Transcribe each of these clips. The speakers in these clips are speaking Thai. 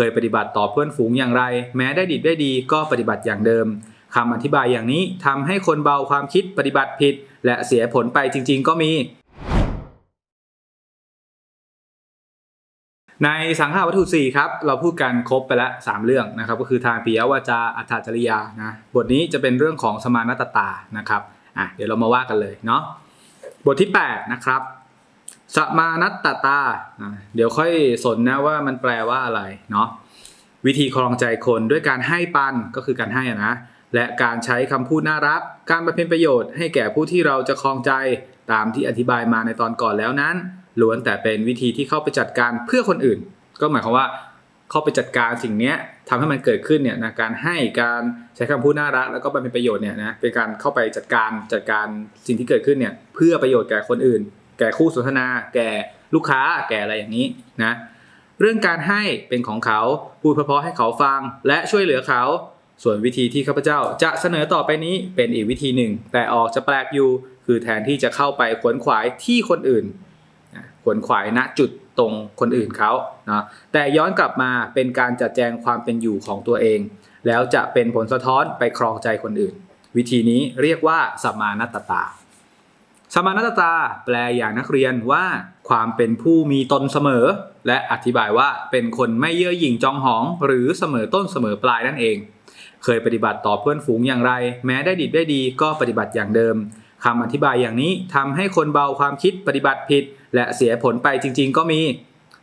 เคยปฏิบัติต่อเพื่อนฝูงอย่างไร แม้ได้ดิบได้ดีก็ปฏิบัติอย่างเดิมคำอธิบายอย่างนี้ทำให้คนเบาความคิดปฏิบัติผิด และเสียผลไปจริง ๆ ก็มี ในสังฆาวัตถุสี่ครับ เราพูดกันครบไปแล้วสามเรื่องนะครับ ก็คือทางปิยวาจาอัฏฐจริยานะบทนี้จะเป็นเรื่องของสมานตตานะครับอะเดี๋ยวเรามาว่ากันเลยเนาะบทที่ 8 นะครับ สมานัตตตา เดี๋ยวค่อยสนนะว่ามันแปลว่าอะไรเนาะวิธีครองใจคนด้วยการให้ปันก็คือการให้ะนะและการใช้คำพูดน่ารัก การบำเพ็ญประโยชน์ให้แก่ผู้ที่เราจะครองใจตามที่อธิบายมาในตอนก่อนแล้วนั้นล้วนแต่เป็นวิธีที่เข้าไปจัดการเพื่อคนอื่น ก็หมายความว่าเข้าไปจัดการสิ่งนี้ยทำให้มันเกิดขึ้นเนี่ยนะการให้การใช้คำพูดน่ารัก แล้วก็บำเพ็ญประโยชน์เนี่ยนะเป็นการเข้าไปจัดการจัดการสิ่งที่เกิดขึ้นเนี่ยเพื่อประโยชน์แก่คนอื่น แก่คู่สนทนา แก่ลูกค้า แก่อะไรอย่างนี้นะ เรื่องการให้เป็นของเขา พูดเพราะๆให้เขาฟัง และช่วยเหลือเขา ส่วนวิธีที่ข้าพเจ้าจะเสนอต่อไปนี้เป็นอีกวิธีหนึ่ง แต่ออกจะแปลกอยู่ คือแทนที่จะเข้าไปขวนขวายที่คนอื่น ขวนขวายณจุดตรงคนอื่นเขานะแต่ย้อนกลับมาเป็นการจัดแจงความเป็นอยู่ของตัวเอง แล้วจะเป็นผลสะท้อนไปครองใจคนอื่น วิธีนี้เรียกว่าสมานัตตา สมานัตตาแปลอย่างนักเรียนว่าความเป็นผู้มีตนเสมอ และอธิบายว่าเป็นคนไม่เย่อหยิ่งจองหอง หรือเสมอต้นเสมอปลายนั่นเอง เคยปฏิบัติต่อเพื่อนฝูงอย่างไร แม้ได้ดิบได้ดีก็ปฏิบัติอย่างเดิมคำอธิบายอย่างนี้ทำให้คนเบาความคิดปฏิบัติผิด และเสียผลไปจริง ๆ ก็มี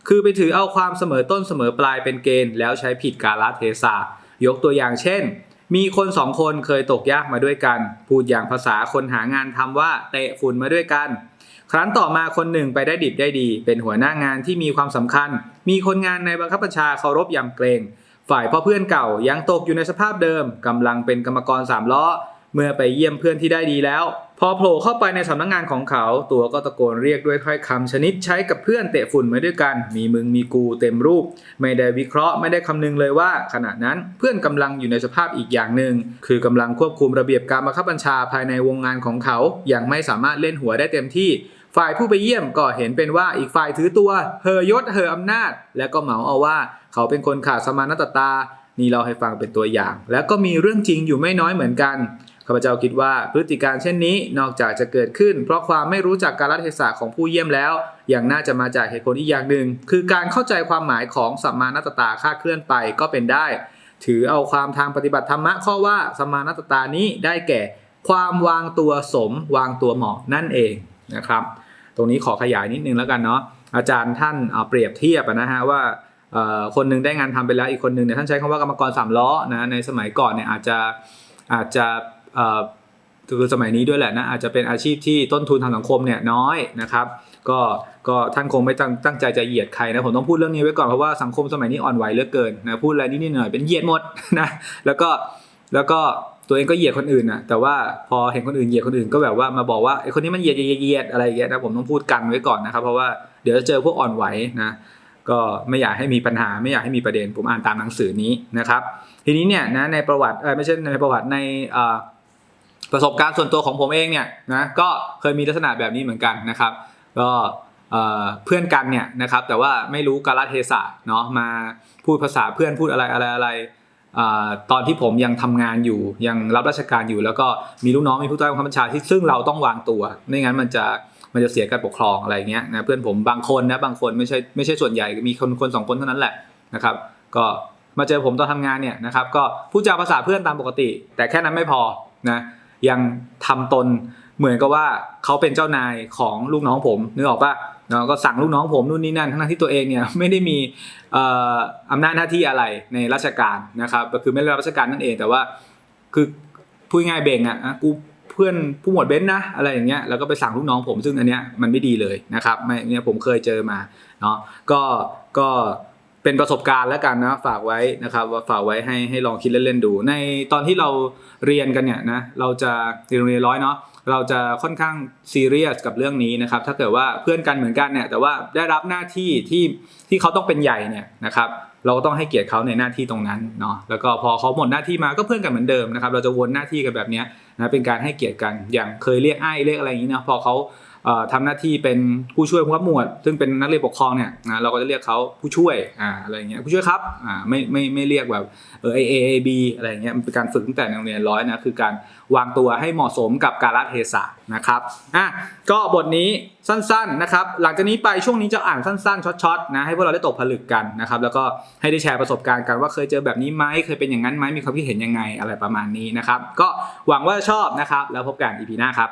คือไปถือเอาความเสมอต้นเสมอปลายเป็นเกณฑ์ แล้วใช้ผิดกาลเทศะยกตัวอย่างเช่น มีคนสองคนเคยตกยากมาด้วยกัน พูดอย่างภาษาคนหางานทำว่าเตะฝุ่นมาด้วยกัน ครั้นต่อมาคนหนึ่งไปได้ดิบได้ดี เป็นหัวหน้างานที่มีความสำคัญ มีคนงานในบังคับบัญชาเคารพยำเกรง ฝ่ายพ่อเพื่อนเก่ายังตกอยู่ในสภาพเดิมกำลังเป็นกรรมกรสามล้อ เมื่อไปเยี่ยมเพื่อนที่ได้ดีแล้ว พอโผล่เข้าไปในสำนักงานของเขา ตัวก็ตะโกนเรียกด้วยถ้อยคำชนิดใช้กับเพื่อนเตะฝุ่นมาด้วยกัน มีมึงมีกูเต็มรูป ไม่ได้วิเคราะห์ไม่ได้คำนึงเลยว่า ขณะนั้นเพื่อนกำลังอยู่ในสภาพอีกอย่างหนึ่ง คือกำลังควบคุมระเบียบการบังคับบัญชาภายในวงงานของเขา อยังไม่สามารถเล่นหัวได้เต็มที่ฝ่ายผู้ไปเยี่ยมก็เห็นเป็นว่าอีกฝ่ายถือตัวเฮยศเฮออำนาจ และก็เหมาเอาว่าเขาเป็นคนขาดสมานตตา นี่เราให้ฟังเป็นตัวอย่าง แล้วก็มีเรื่องจริงอยู่ไม่น้อยเหมือนกัน ข้าพเจ้าคิดว่าพฤติการเช่นนี้นอกจากจะเกิดขึ้น เพราะความไม่รู้จักกาลเทศะของผู้เยี่ยมแล้วอยังน่าจะมาจากเหตุผลอีกอย่างหนึ่ง คือการเข้าใจความหมายของสัมมานัตตาค่าดเคลื่อนไปก็เป็นได้ ถือเอาความทางปฏิบัติธรรมะข้อว่าสัมมานัตตานี้ได้แก่ ความวางตัวสม วางตัวเหมาะนั่นเองนะครับ ตรงนี้ขอขยายนิดนึงแล้วกันเนาะอาจารย์ท่านเอาเปรียบเทียบนะฮะว่าคนหนึงได้งานทำไปแล้วอีกคนหนึงเนี่ยท่านใช้คำว่ากรรมกรสามล้อนะในสมัยก่อนเนี่ยอาจจะอาจจะ คือสมัยนี้ด้วยแหละนะอาจจะเป็นอาชีพที่ต้นทุนทางสังคมเนี่ยน้อยนะครับก็ก็ท่านคงไม่ตั้งตั้งใจจะเหยียดใครนะผมต้องพูดเรื่องนี้ไว้ก่อนเพราะว่าสังคมสมัยนี้อ่อนไหวเหลือเกินนะพูดอะไรนิดหน่อยเป็นเหยียดหมดนะแล้วก็แล้วก็ตัวเองก็เหยียดคนอื่นนะแต่ว่าพอเห็นคนอื่นเหยียดคนอื่นก็แบบว่ามาบอกว่าไอ้คนนี้มันเหยียดเหยียดเหยียดอะไรอย่างเงี้ยนะผมต้องพูดกันไว้ก่อนนะครับ เพราะว่าเดี๋ยวจะเจอพวกอ่อนไหวนะก็ไม่อยากให้มีปัญหาไม่อยากให้มีประเด็นผมอ่านตามหนังสือนี้นะครับ ทีนี้เนี่ยนะในประวัติเออไม่ใช่ในประวัติในอ่ ประสบการณ์ส่วนตัวของผมเองเนี่ยนะก็เคยมีลักษณะแบบนี้เหมือนกันนะครับก็เพื่อนกันเนี่ยนะครับแต่ว่าไม่รู้กาลเทศะเนาะมาพูดภาษาเพื่อนพูดอะไรอะไรอะไรตอนที่ผมยังทำงานอยู่ยังรับราชการอยู่ แล้วก็มีลูกน้องมีผู้ใต้บังคับบัญชาที่ซึ่งเราต้องวางตัวไม่งั้นมันจะมันจะเสียการปกครองอะไรเงี้ยนะเพื่อนผมบางคนนะบางคนไม่ใช่ไม่ใช่ส่วนใหญ่มีคนคนสองคนเท่านั้นแหละนะครับก็มาเจอผมตอนทำงานเนี่ยนะครับก็พูดจาภาษาเพื่อนตามปกติ แต่แค่นั้นไม่พอนะ ยังทำตนเหมือนกับว่าเขาเป็นเจ้านายของลูกน้องผมนึกออกปะเนาะก็สั่งลูกน้องผมนู่นนี่นั่นทั้งที่ตัวเองเนี่ยไม่ได้มีอำนาจหน้าที่อะไรในราชการนะครับก็คือไม่ได้รับราชการนั่นเองแต่ว่าคือพูดง่ายเบ่งอะอะกูเพื่อนผู้หมวดเบนซ์นะอะไรอย่างเงี้ยแล้วก็ไปสั่งลูกน้องผมซึ่งอันเนี้ยมันไม่ดีเลยนะครับไม่เนี่ยผมเคยเจอมาเนาะก็ก็ เป็นประสบการณ์แล้วกันนะฝากไว้นะครับว่าฝากไว้ให้ให้ลองคิดเล่นๆดู ในตอนที่เราเรียนกันเนี่ยนะเราจะเรียนโรงเรียนร้อยเนาะเราจะค่อนข้างซีเรียสกับเรื่องนี้นะครับถ้าเกิดว่าเพื่อนกันเหมือนกันเนี่ยแต่ว่าได้รับหน้าที่ที่ที่เขาต้องเป็นใหญ่เนี่ยนะครับเราก็ต้องให้เกียรติเขาในหน้าที่ตรงนั้นเนาะแล้วก็พอเขาหมดหน้าที่มาก็เพื่อนกันเหมือนเดิมนะครับเราจะวนหน้าที่กันแบบนี้นะเป็นการให้เกียรติกันอย่างเคยเรียกไอ้เรียกอะไรอย่างนี้นะพอเขา ทำหน้าที่เป็นผู้ช่วยผู้ขับหมวด ซึ่งเป็นนักเรียนปกครองเนี่ยนะเราก็จะเรียกเขาผู้ช่วยอ่าอะไรอย่างเงี้ยผู้ช่วยครับอ่าไม่ไม่ไม่เรียกแบบเออ A A A B อะไรอย่างเงี้ยมันเป็นการฝึกตั้งแต่ในโรงเรียนร้อยนะคือการวางตัวให้เหมาะสมกับกาลเทศะนะครับอะก็บทนี้สั้นๆนะครับหลังจากนี้ไปช่วงนี้จะอ่านสั้นๆช็อตๆนะให้พวกเราได้ตกผลึกกันนะครับแล้วก็ให้ได้แชร์ประสบการณ์กันว่าเคยเจอแบบนี้ไหมเคยเป็นอย่างนั้นไหมมีความคิดเห็นยังไงอะไรประมาณนี้นะครับก็หวังว่าจะชอบนะครับแล้วพบกัน EP หน้าครับ